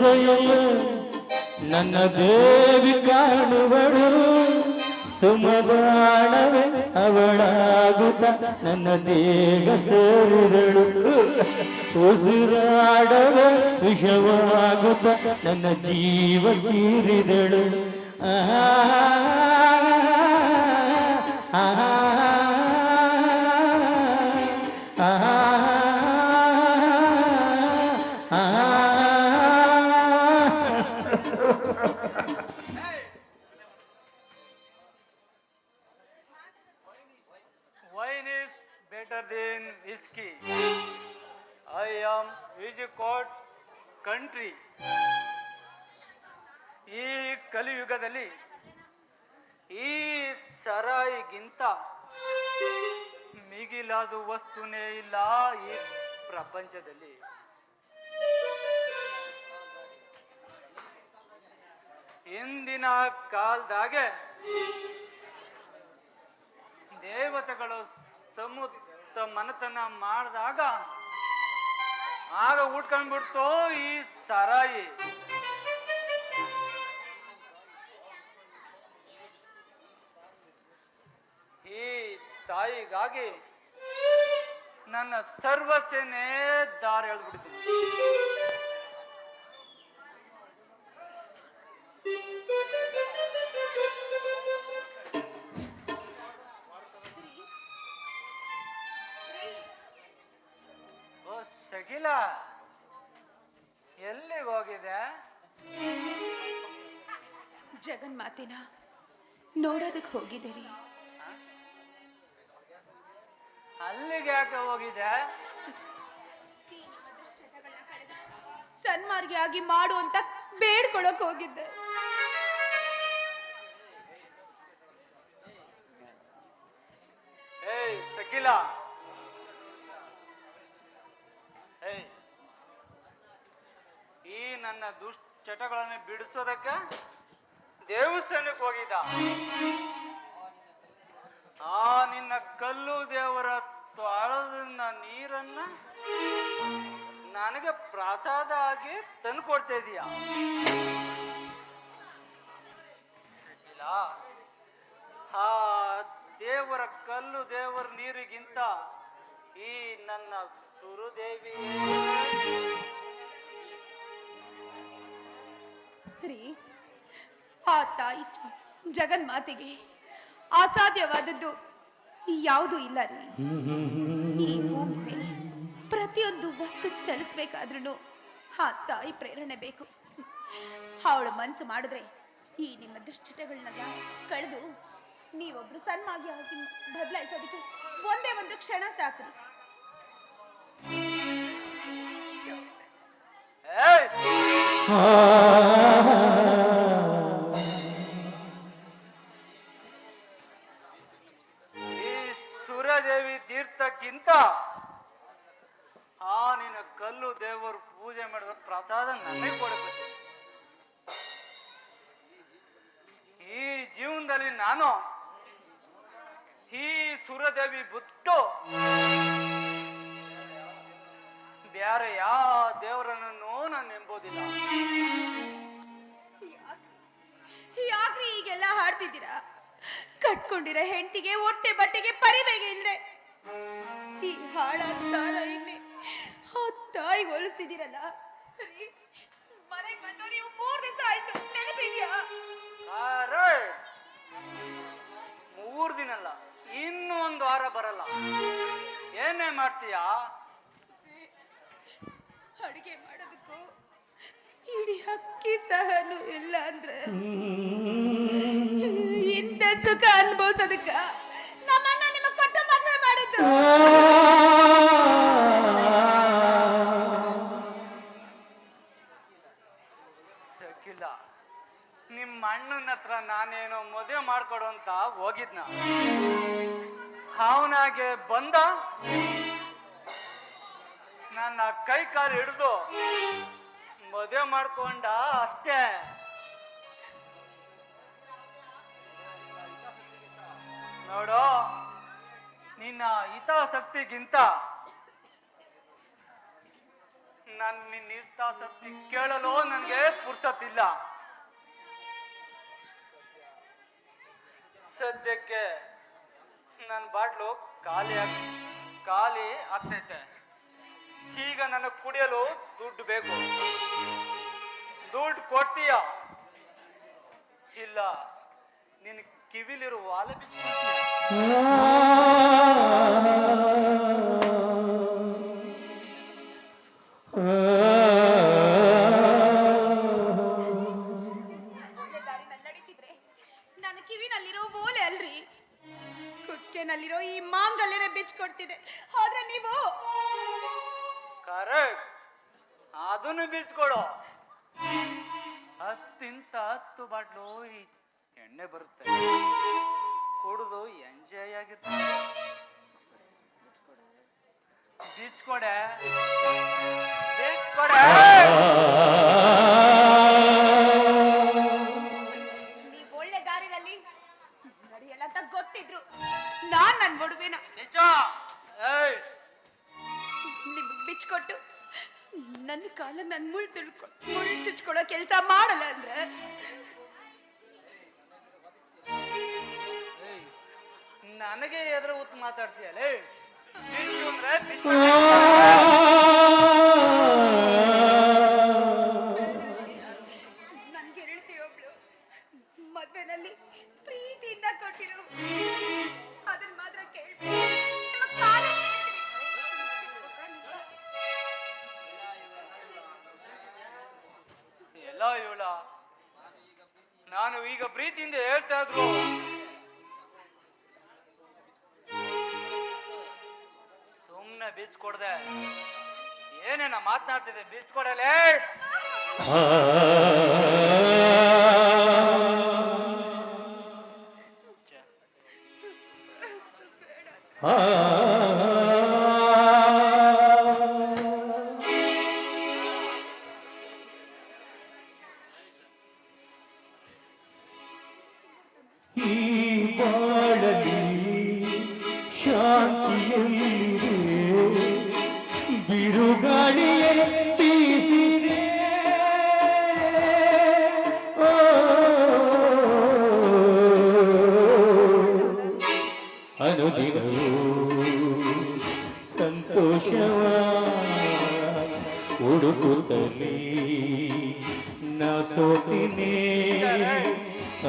ಜಯಲ ನನ್ನ ದೇವಿ ಕಾಣುವಳು ಸುಮಬಾಣವೇ ಅವಳಾಗುತ್ತ ನನ್ನ ದೇಹ ಸೇರಿದಳು. ಉಸಿರಾಡವ ವಿಷವಾಗುತ್ತ ನನ್ನ ಜೀವ ಚೀರಿದಳು ಆಹಾ, ಕಲಿಯುಗದಲ್ಲಿ ಈ ಸರಾಯಿಗಿಂತ ಮಿಗಿಲಾದ ವಸ್ತುನೇ ಇಲ್ಲ ಈ ಪ್ರಪಂಚದಲ್ಲಿ. ಇಂದಿನ ಕಾಲದಾಗೆ ದೇವತೆಗಳು ಸಮುತ್ತ ಮನತನ ಮಾಡಿದಾಗ ಆಗ ಉಟ್ಕೊಂಡ್ಬಿಡ್ತು ಈ ಸರಾಯಿ. ತಾಯಿಗಾಗಿ ನನ್ನ ಸರ್ವಸೇನೆ ದಾರಿ ಎಳ್ದ್ಬಿಡ್ತೀನಿ ಓ ಶಕಿಲ ಎಲ್ಲಿಗೆ ಹೋಗಿದೆ ಜಗನ್ಮಾತಿನ ನೋಡೋದಕ್ಕೆ ಹೋಗಿದೆ ಅಲ್ಲಿಗೆ ಯಾಕೆ ಹೋಗಿದೆ ಸನ್ಮಾರ್ಗಿಯಾಗಿ ಮಾಡು ಅಂತ ಬೇಡ್ಕೊಳಕ್ ಹೋಗಿದ್ದೆ. ಏಯ್ ಸಕಿಲ. ಏಯ್ ಈ ನನ್ನ ದುಶ್ಚಟಗಳನ್ನು ಬಿಡಿಸೋದಕ್ಕೆ ದೇವಸ್ಥಾನಕ್ಕೆ ಹೋಗಿದ್ದ? ಆ ನಿನ್ನ ಕಲ್ಲು ದೇವರ ತಾಳದ ನೀರನ್ನ ನನಗೆ ಪ್ರಸಾದ ಆಗಿ ತಂದು ಕೊಡ್ತಾ ಇದೀಯ? ಆ ದೇವರ ಕಲ್ಲು ದೇವರ ನೀರಿಗಿಂತ ಈ ನನ್ನ ಸುರುದೇವಿ. ಆ ತಾಯಿ ಜಗನ್ಮಾತೆಗೆ ಅಸಾಧ್ಯವಾದದ್ದು ಯಾವುದೂ ಇಲ್ಲ ರೀ. ಈ ಭೂಮಿ ಮೇಲೆ ಪ್ರತಿಯೊಂದು ವಸ್ತು ಚಲಿಸ್ಬೇಕಾದ್ರೂ ಆ ತಾಯಿ ಪ್ರೇರಣೆ ಬೇಕು. ಅವಳು ಮನಸ್ಸು ಮಾಡಿದ್ರೆ ಈ ನಿಮ್ಮ ದುಶ್ಚಟಗಳನ್ನೆಲ್ಲ ಕಳೆದು ನೀವೊಬ್ರು ಸನ್ಮಾಗಿ ಆಗಿ ಬದಲಾಯಿಸೋದಕ್ಕೆ ಒಂದೇ ಒಂದು ಕ್ಷಣ ಸಾಕು. ಏಯ್! ಈ ಜೀವನದಲ್ಲಿ ನಾನು ಈ ಸುರದೇವಿ ಬಿಟ್ಟು ಬೇರೆ ಯಾವ ದೇವರನ್ನು ನಾನು ಎಂಬುದಿಲ್ಲ ಯಾಕ್ರಿ ಈಗೆಲ್ಲ ಹಾಡ್ತಿದ್ದೀರಾ? ಕಟ್ಕೊಂಡಿರ ಹೆಂಡತಿಗೆ ಹೊಟ್ಟೆ ಬಟ್ಟೆಗೆ ಪರಿವೆಗೆ ಇಲ್ದೆ ಈ ಇನ್ನೆ ಆ ತಾಯಿ ಹೋಲಿಸ್ತಿದ್ದೀರಲ್ಲ. ಮನೆಗ್ ಬಂದು ನೀವು ಮೂರ್ ದಿವಸ ಆಯ್ತು ನೆನಪಿದ್ಯಾ ಅರೆ, ಮೂರ್ ದಿನ ಅಲ್ಲ ಇನ್ನೂ ಒಂದು ವಾರ ಬರಲ್ಲ. ಏನೇ ಮಾಡ್ತೀಯಾ? ಅಡುಗೆ ಮಾಡೋದಕ್ಕೂ ಇಡೀ ಹಕ್ಕಿ ಸಹನು ಇಲ್ಲ ಅಂದ್ರೆ. ಇಂಥ ಸುಖ ಅನುಭವಿಸೋದಕ್ಕ ನಮ್ಮನ್ನ ನಿಮ್ಮ ಕೊಟ್ಟ ಮದುವೆ ಮಾಡಿದ್ದು. ಹೋಗಿದ್ನ. ಅವನಾಗೆ ಬಂದ. ನನ್ನ ಕೈ ಕಾಲು ಹಿಡಿದು ಮದುವೆ ಮಾಡ್ಕೊಂಡ ಅಷ್ಟೇ. ನೋಡು, ನಿನ್ನ ಹಿತಾಸಕ್ತಿಗಿಂತ ನನ್ನ ನಿನ್ನ ಹಿತಾಸಕ್ತಿ ಕೇಳಲು ನನಗೆ ಪುರ್ಸತ್ತಿಲ್ಲ. ಸದ್ಯಕ್ಕೆ ನನ್ನ ಬಾಟ್ಲು ಖಾಲಿ ಆಗ್, ಖಾಲಿ ಆಗ್ತೈತೆ. ಈಗ ನನಗೆ ಕುಡಿಯಲು ದುಡ್ಡು ಬೇಕು. ದುಡ್ಡು ಕೊಡ್ತೀಯ? ಇಲ್ಲ. ನಿನ್ನ ಕಿವಿಲಿರುವ ವಾಲೆ ಹತ್ತಿಂತ ಹತ್ತು ಬಾಟ್ಲು. ಎಣ್ಣೆ ಬರುತ್ತೆ. ಕುಡಿದು ಎಂಜಾಯ್ ಆಗಿತ್ತು. ಬೀಚ್ಕೊಡೆ ಬೀಚ್ಕೊಡೆ ನೀವು ಒಳ್ಳೆ ದಾರಿನಲ್ಲಿ ನಡೆಯಲ್ಲ ಅಂತ ಗೊತ್ತಿದ್ರು. ನಾನ್ ನನ್ ಒಡವೆನ ನಿಜ ಏಯ್. ನಿಮ್ಗೆ ಬಿಚ್ಕೊಟ್ಟು ನನ್ನ ಕಾಲ ನನ್ನ ಮುಳ್ ತಿಳ್ಕೊ ಮುಳ್ ಚುಚ್ಕೊಳ್ಳೋ ಕೆಲಸ ಮಾಡಲ್ಲ ಅಂದ್ರೆ? ನನಗೆ ಎದುರು ಊತ್ ಮಾತಾಡ್ತೀಯಲ್ಲೇ ಬಿಚ್ಚು ಅಂದ್ರೆ ಬಿಚ್ಚು ನಾನು ಈಗ ಪ್ರೀತಿಯಿಂದ ಹೇಳ್ತಾ ಇದ್ರು. ಸುಮ್ಮನೆ ಬೀಚ್ ಕೊಡ್ದೆ. ಏನೇನ ಮಾತನಾಡ್ತಿದ್ದೆ ಬೀಚ್ ಕೊಡಲೇ. ಈ ಅನುದಿನವೂ ಸಂತೋಷವ ಹುಡುಕುತ್ತಲೇ ನಾ ಸೋತಿನೇ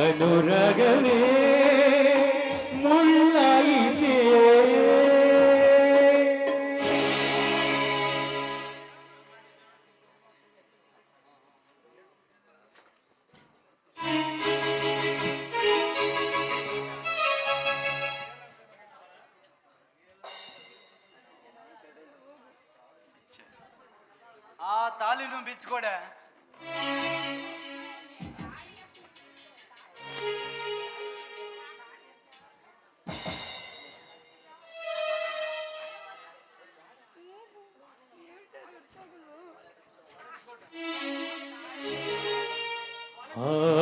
ಅನುರಾಗವೇ. ತಾಲಿನೂ ಬೀಚ್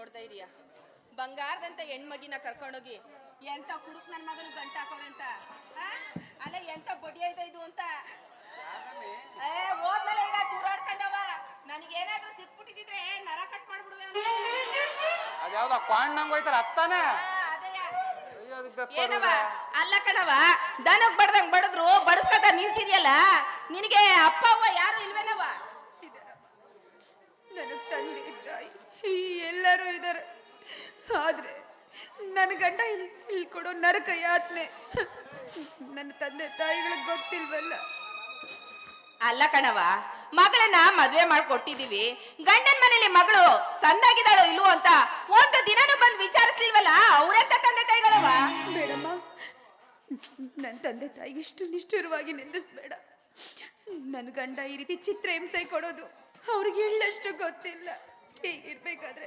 ನೋಡ್ತಾ ಇದೀಯಾ? ಬಂಗಾರದಂತ ಹೆಣ್ಮಗಿನ ಕರ್ಕೊಂಡೋಗಿ ಎಂತ ಕುಡುಕ್ ನನ್ನ ಮಗನ ಗಂಟ ಹಾಕೋರಂತ? ಅಲ್ಲ ಎಂತ ಬಡಿ ಐತ ಇದು ಅಂತ? ಏ ಹೋದ್ಮೇಲೆ ಈಗ ದೂರಾಡ್ಕೊಂಡವ ನನಗೇನಾದ್ರೂ ಸಿಕ್ಬಿಟ್ಟಿದ್ರೆ ನರ ಕಟ್ ಮಾಡ್ಬಿಡುವೆ. ಅದ್ಯಾವ್ದ ಕ್ವಾಂಡ್ ಹೋಯ್ತಲ್ಲ ಅತ್ತಾನೆ. ಏನವ? ಅಲ್ಲ ಕಣವ ದನಕ್ ಬಡ್ದಂಗ್ ಬಡದ್ರು ಬಡಸ್ಕತ ನಿಲ್ಸಿದ್ಯಲ್ಲ ನಿನಗೆ ಅಪ್ಪ ಅವ್ವ ಯಾರು ಇಲ್ವೇನವ? ಎಲ್ಲರೂ ಇದ್ದಾರೆ. ಆದ್ರೆ ನನ್ನ ಗಂಡ ಇಲ್ಲಿ ಇಲ್ಲಿ ಕೊಡೋ ನರಕ ಯಾತ್ನೆ ನನ್ನ ತಂದೆ ತಾಯಿಗಳಿಗೆ ಗೊತ್ತಿಲ್ವಲ್ಲ. ಅಲ್ಲ ಕಣವ ಮಗಳನ್ನ ಮದ್ವೆ ಮಾಡ್ಕೊಟ್ಟಿದೀವಿ ಗಂಡನ ಮನೇಲಿ ಮಗಳು ಸಣ್ಣಾಗಿದ್ದಾಳೋ ಇಲ್ವೋ ಅಂತ ಒಂದು ದಿನನೂ ಬಂದು ವಿಚಾರಿಸ್ಲಿಲ್ವಲ್ಲ? ಅವರಂತ ತಂದೆ ತಾಯಿಗಳವ ಬೇಡಮ್ಮ ನನ್ನ ತಂದೆ ತಾಯಿಗೆ ಇಷ್ಟು ನಿಷ್ಠುರವಾಗಿ ನಿಂದಿಸ್ಬೇಡ. ನನ್ನ ಗಂಡ ಈ ರೀತಿ ಚಿತ್ರ ಹಿಂಸೆ ಕೊಡೋದು ಅವ್ರಿಗೆ ಎಳ್ಳಷ್ಟು ಗೊತ್ತಿಲ್ಲ. ಹೀಗಿರ್ಬೇಕಾದ್ರೆ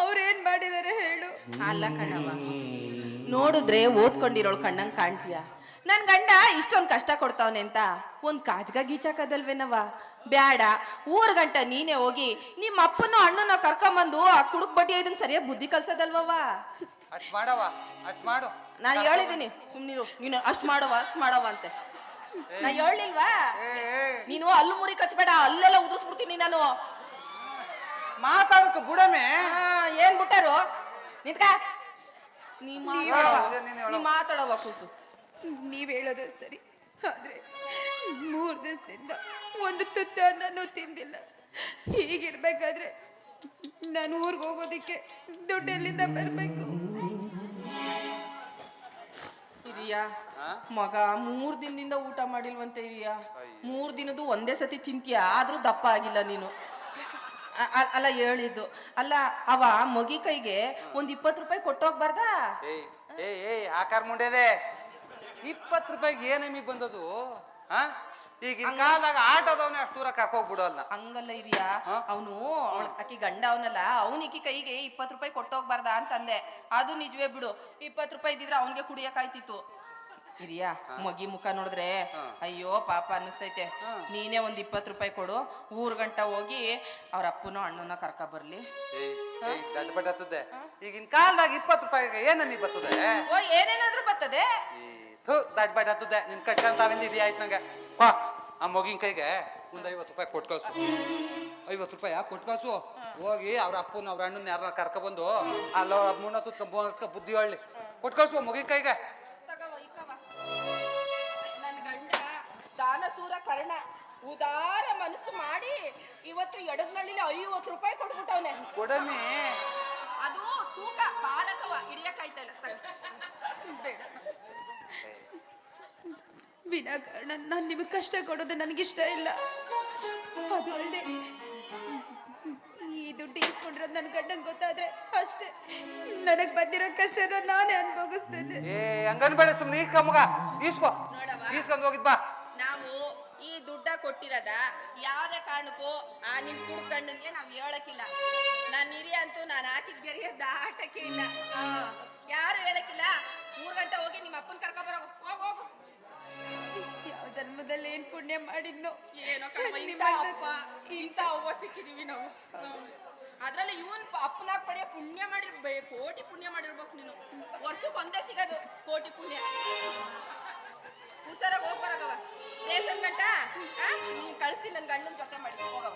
ಅವ್ರೇನ್ ಮಾಡಿದಾರೆ ಹೇಳು. ಅಲ್ಲ ಕಣವ ನೋಡಿದ್ರೆ ಓದ್ಕೊಂಡಿರೋಳು ಕಣ್ಣಂಗ್ ಕಾಣ್ತೀಯ. ನನ್ ಗಂಡ ಇಷ್ಟೊಂದ್ ಕಷ್ಟ ಕೊಡ್ತಾವನೆ ಅಂತ. ಒಂದ್ ಕಾಜ್ಗ ಗೀಚಾಕದಲ್ವೇನವ ಬ್ಯಾಡ ಊರ್ ಗಂಟ ನೀನೇ ಹೋಗಿ ನಿಮ್ಮ ಅಪ್ಪನ ಅಣ್ಣನ ಕರ್ಕೊಂಬಂದು ಆ ಕುಡುಕ್ ಬಡ್ಡಿ ಐದನ್ ಸರಿಯಾಗಿ ಬುದ್ಧಿ ಕಲ್ಸದಲ್ವವ ಅಟ್ ಮಾಡವ ಅಟ್ ಮಾಡು. ನಾನು ಹೇಳಿದೀನಿ ಸುಮ್ನಿರು ನೀನು ಅಷ್ಟ್ ಮಾಡವ ಅಷ್ಟ್ ಮಾಡವ ಅಂತೆ. ನಾ ಹೇಳಿಲ್ವಾ ನೀನು ಅಲ್ಲು ಮುರಿ ಕಚ್ಬೇಡ ಅಲ್ಲೆಲ್ಲ ಉದುರ್ಸ್ಬಿಡ್ತೀನಿ ನಾನು. ಮಾತಾಡಕ ಬುಡಮೆ. ಆ, ಏನ್ ಬಿಟ್ಟಾರು? ನಿಂತ್ಕ. ನೀ ಮಾತಾಡವ. ಕೂಸು. ನೀವ್ ಹೇಳೋದು ಸರಿ ಆದ್ರೆ ಮೂರ್ ದಿವಸದಿಂದ ಒಂದು ತುತ್ತ ನಾನು ತಿಂದಿಲ್ಲ. ಹೀಗಿರ್ಬೇಕಾದ್ರೆ ನಾನು ಊರಿಗೆ ಹೋಗೋದಿಕ್ಕೆ ದುಡ್ಡು ಎಲ್ಲಿಂದ ಬರ್ಬೇಕು. ಹಿರಿಯ ಮಗ ಮೂರ್ ದಿನದಿಂದ ಊಟ ಮಾಡಿಲ್ವಂತೆ ಹಿರಿಯ. ಮೂರ್ ದಿನದ್ದು ಒಂದೇ ಸತಿ ತಿಂತೀಯ ಆದ್ರೂ ದಪ್ಪ ಆಗಿಲ್ಲ ನೀನು. ಅಲ್ಲ ಹೇಳಿದ್ದು. ಅಲ್ಲ ಅವ ಮಗಿ ಕೈಗೆ ಒಂದ್ ಇಪ್ಪತ್ ರೂಪಾಯಿ ಕೊಟ್ಟೋಗ್ಬಾರ್ದಾ ಏಯ್ ಏಯ್ ಏಯ್ ಆಕಾರ ಮುಂಡೆದೆ. ಇಪ್ಪತ್ತು ರೂಪಾಯಿಗೆ ಏನಮ್ಮಿ ಬಂದದು? ಹಾ? ಈಗಿನ ಕಾಲದಾಗ ಆಟೋದವನೇ ಅಷ್ಟು ದೂರ ಹಂಗಲ್ಲ ಇರಿಯಾ ಅವನು ಆಕಿ ಗಂಡ ಅವನಲ್ಲ ಅವನಿಕಿ ಕೈಗೆ ಇಪ್ಪತ್ತು ರೂಪಾಯಿ ಕೊಟ್ಟೋಗ್ಬಾರ್ದಾ ಅಂತಂದೆ. ಅದು ನಿಜವೇ ಬಿಡು. ಇಪ್ಪತ್ತು ರೂಪಾಯಿ ಇದ್ದಿದ್ರೆ ಅವನ್ಗೆ ಕುಡಿಯಕ್ಕಾಯ್ತಿತ್ತು ಹಿರಿಯ ಮಗಿ ಮುಖ ನೋಡಿದ್ರೆ ಅಯ್ಯೋ ಪಾಪ ಅನ್ನಿಸ್ತೈತೆ. ನೀನೇ ಒಂದ್ ಇಪ್ಪತ್ ರೂಪಾಯಿ ಕೊಡು ಊರ್ ಗಂಟ ಹೋಗಿ ಅವ್ರ ಅಪ್ಪನ ಅಣ್ಣನ ಕರ್ಕ ಬರ್ಲಿ. ಈಗಿನ ಕಾಲದಾಗ ಇಪ್ಪತ್ತು ರೂಪಾಯಿಗೆ ಏನಮ್ಮಿ ಬರ್ತದೆ? ಓ ಏನೇನಾದ್ರೂ ಬರ್ತದೆ? ಥು ಹತ್ತದೆ ನಿನ್ ಇದೆಯಾ ಆಯ್ತು ನಂಗೆ? ಪಾ ಆ ಮಗಿನ ಕೈಗೆ ಒಂದ್ ಐವತ್ತು ರೂಪಾಯಿ ಕೊಟ್ಟು ಕಳ್ಸು ಐವತ್ತು ರೂಪಾಯಿ ಕೊಟ್ಟು ಕಳ್ಸು ಹೋಗಿ ಅವ್ರ ಅಪ್ಪನ ಅವ್ರ ಅಣ್ಣನ ಯಾರನ್ನ ಕರ್ಕೊಬಂದು ಅಲ್ಲ ಮುನ್ನ ತುತ್ಕ ಬೋನತ್ಕ ಬುದ್ಧಿ ಹೇಳಿ ಕೊಟ್ಟು ಕಳ್ಸು ಮಗಿನ ಕೈಗೆ. ಕರ್ಣ ಉದಾರ ಮನಸ್ಸು ಮಾಡಿ ಇವತ್ತು ಎಡಗ್ನಳ್ಳಿಲಿ ಐವತ್ತು ರೂಪಾಯಿ ಕೊಟ್ಬಿಟ್ಟವನೆ. ಕೊಡಮಿ. ಅದು ತೂಕ ಬಾಲಕವ ಹಿಡಿಯಕಾಯ್ತಲ್ಲ ಇಲ್ಲ. ಬೇಡ. ವಿನಾಕಾರಣ ನಾನು ನಿಮಗೆ ಕಷ್ಟ ಕೊಡೋದು ನನಗಿಷ್ಟ ಇಲ್ಲ. ಅದು ಅಲ್ಲದೆ ಈ ದುಡ್ಡು ಇಸ್ಕೊಂಡಿರೋದು ನನ್ನ ಗಂಡಂಗೆ ಗೊತ್ತಾದ್ರೆ ಅಷ್ಟೇ. ನನಗೆ ಬಂದಿರೋ ಕಷ್ಟನ ನಾನೇ ಅನುಭವಿಸ್ತೇನೆ ಏ ಹಂಗನ್ಬೇಡ ಸುಮ್ಮನೆ ಈಸ್ಕ ಮಗ. ಈಸ್ಕೊ. ಈಸ್ಕೊಂಡು ಹೋಗಿದ್ ಬಾ. ಕೊಟ್ಟಿರೋದ ಯಾವ್ದೇ ಕಾರಣಕ್ಕೂ ಆ ನಿನ್ ಕುಡ್ಕಂಡಂಗೆ ನಾವ್ ಹೇಳಕ್ಕಿಲ್ಲ. ನಾನ್ ಹಿರಿಯ ಅಂತೂ ನಾನು ಹಾಕಿದ ಗೆರೆಯ ದಾಟಕ್ಕೆ ಇಲ್ಲ. ಆ, ಯಾರು ಹೇಳಕ್ಕಿಲ್ಲ? ಮೂರ್ ಗಂಟೆ ಹೋಗಿ ನಿಮ್ಮ ಅಪ್ಪನ್ ಕರ್ಕೊ ಬರೋ ಹೋಗ್ ಹೋಗು. ಯಾವ ಜನ್ಮದಲ್ಲಿ ಏನ್ ಪುಣ್ಯ ಮಾಡಿದ್ನು? ಏನೋ ಕಣವ ಇಂಥ ಅಪ್ಪ ಇಂಥ ಅವ್ವ ಸಿಕ್ಕಿದೀವಿ ನಾವು. ಅದ್ರಲ್ಲಿ ಇವನ್ ಅಪ್ಪನಾಗ ಪಡೆಯ ಪುಣ್ಯ ಮಾಡಿರ್ಬೇಕು ಕೋಟಿ ಪುಣ್ಯ ಮಾಡಿರ್ಬೇಕು ನೀನು. ವರ್ಷಕ್ಕೆ ಒಂದೇ ಸಿಗೋದು ಕೋಟಿ ಪುಣ್ಯ. ಹುಷಾರಾಗಿ ಹೋಗ್ ಗಂಟ ನೀನ್ ಕಳಿಸ್ತೀನಿ ನನ್ನ ಗಂಡನ ಜೊತೆ ಮಾಡಿ ಹೋಗವ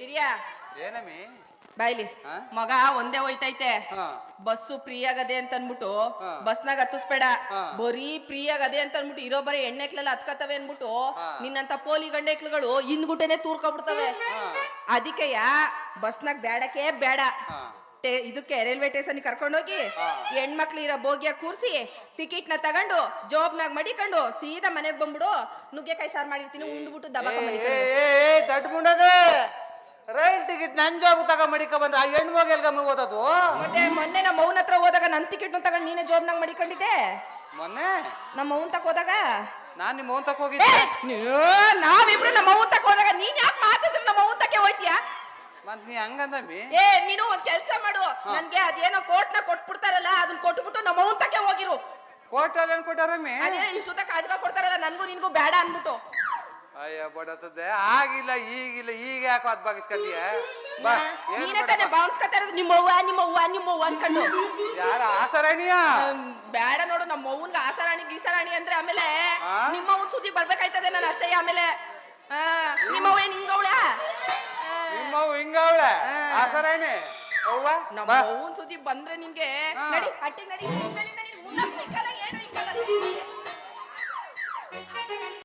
ಹಿರಿಯ ಏನಮ್ಮಿ? ಬಾಯ್ಲಿ ಮಗ ಒಂದೇ ಹೋಯ್ತೈತೆ. ಬಸ್ಸು ಫ್ರೀ ಆಗದೆ ಅಂತ ಅನ್ಬಿಟ್ಟು. ಬಸ್ನಾಗ ಹತ್ತಿಸ್ಬೇಡ. ಬರೀ ಫ್ರೀ ಆಗದೆ ಅಂತ ಅನ್ಬಿಟ್ಟು ಇರೋ ಬರೀ ಎಣ್ಣೆಕ್ಲೆಲ್ಲ ಹತ್ಕತವೆ ಅನ್ಬಿಟ್ಟು. ನಿನ್ನಂತ ಪೋಲಿ ಗಂಡೆಕ್ಳುಗಳು ಹಿಂದ್ಗುಟನೆ ತೂರ್ಕೊಬಿಡ್ತವೆ. ಅದಕ್ಕೆಯ ಬಸ್ನಾಗ ಬೇಡಕ್ಕೆ ಬೇಡ ಟೇ- ಇದಕ್ಕೆ ರೈಲ್ವೆ ಸ್ಟೇಷನ್ ಕರ್ಕೊಂಡೋಗಿ. ಹೆಣ್ಮಕ್ಳು ಇರೋ ಬೋಗಿಯ ಕೂರಿಸಿ ಟಿಕೆಟ್ನ ತಗೊಂಡು ಜೋಬ್ನಾಗ ಮಡಿಕೊಂಡು ಸೀದಾ ಮನೆಗ್ ಬಂದ್ಬಿಡು ನುಗ್ಗೆಕಾಯಿ ಸಾರು ಮಾಡಿರ್ತೀನಿ ಉಂಡ್ಬಿಟ್ಟು ದಬಾಕ ಮಡಿಕೊಂಡು ಮುಂಡದೆ ರೈಲ್ ಟಿಕೆಟ್ ನನ್ ಜಾಬ್ ತಗ ಮಡಿಕ ಬಂದ್ರೆ ಆ ಹೆಣ್ಣು ಮಗ ಎಲ್ಗಮ್ಮ ಓದೋದು? ಮತ್ತೆ ಮೊನ್ನೆ ನಮ್ಮ ಅವನ ಹತ್ರ ಹೋದಾಗ ನನ್ ಟಿಕೆಟ್ ತಗೊಂಡು ನೀನೇ ಜೋಬ್ನಾಗ ಮಡಿಕೊಂಡಿದ್ದೆ. ಮೊನ್ನೆ? ನಮ್ಮ ಅವನ್ ತಕ ಹೋದಾಗ? ನಾನ್ ನಿಮ್ಮ ಮೌನ್ ತಕ ಏ, ಹೋಗಿದ್ದೆ. ನೀವು ನಾವಿಬ್ರು ನಮ್ಮ ಮೌನ್ ತಕ ಹೋದಾಗ ನೀನ್ ಯಾಕೆ ಮಾತಿದ್ರು ನಮ್ಮ ಮೌನ್ ತಕ್ಕೆ ಹೋಯ್ತೀಯಾ? ಮತ್ ನೀ ಹಂಗಂದಮ್ಮಿ? ಏ ನೀನು ಒಂದ್ ಕೆಲ್ಸ ಮಾಡು. ನನ್ಗೆ ಅದೇನೋ ಕೋರ್ಟ್ನ ಕೊಟ್ಬಿಡ್ತಾರಲ್ಲ ಅದನ್ನ ಕೊಟ್ಬಿಟ್ಟು ನಮ್ಮ ಅವ್ವನ್ ತಕ್ಕೆ ಹೋಗಿರು. ಕೋಟಲ್ ಏನ್ ಕೊಟ್ಟಾರಮ್ಮಿ? ಅದೇ ಇಷ್ಟೊತ್ತ ಕಾಜ್ಗ ಕೊಡ್ತಾರಲ್ಲ ನನ್ಗೂ ನಿನ್ಗೂ ಬೇಡ ಅನ್ಬಿಟ್ಟು ಅಯ್ಯ ಬಡತದೆ ಆಗಿಲ್ಲ ಈಗಿಲ್ಲ ಈಗ ಯಾಕೋ ಅದ್ ಬಾಗಿಸ್ಕತಿಯ? ಬಾ ಏನ್ ನೀನೇ ತಾನೇ ಬಾವ್ಸ್ಕೊತಾ ಇರೋದು ನಿಮ್ಮವ್ವ ನಿಮ್ಮವ್ವ ನಿಮ್ಮವ್ವ ಅನ್ಕೊಂಡು. ಯಾರ ಆಸರಾಣಿಯ? ಬೇಡ ನೋಡು ನಮ್ಮ ಅವ್ವನ್ಗ ಆಸರಾಣಿ ಗೀಸರಾಣಿ ಅಂದ್ರೆ ಆಮೇಲೆ ಆ? ನಿಮ್ಮ ಅವ್ವನ್ ಸುದ್ದಿ ಬರ್ಬೇಕಾಯ್ತದೆ ನಾನು ಅಷ್ಟೇ ಆಮೇಲೆ. ಆ, ನಿಮ್ಮವ್ವ ಏನ್ ಹಿಂಗವಳ? ನಿಮ್ಮವ್ ಹಿಂಗವಳೆ. ಆಸರಾಣಿ ಅವ್ವ ನಮ್ಮ ಅವ್ವನ್ ಸುದ್ದಿ ಬಂದ್ರೆ ನಿನ್ಗೆ. ನಡಿ ಹಟ್ಟಿ ನಡಿ.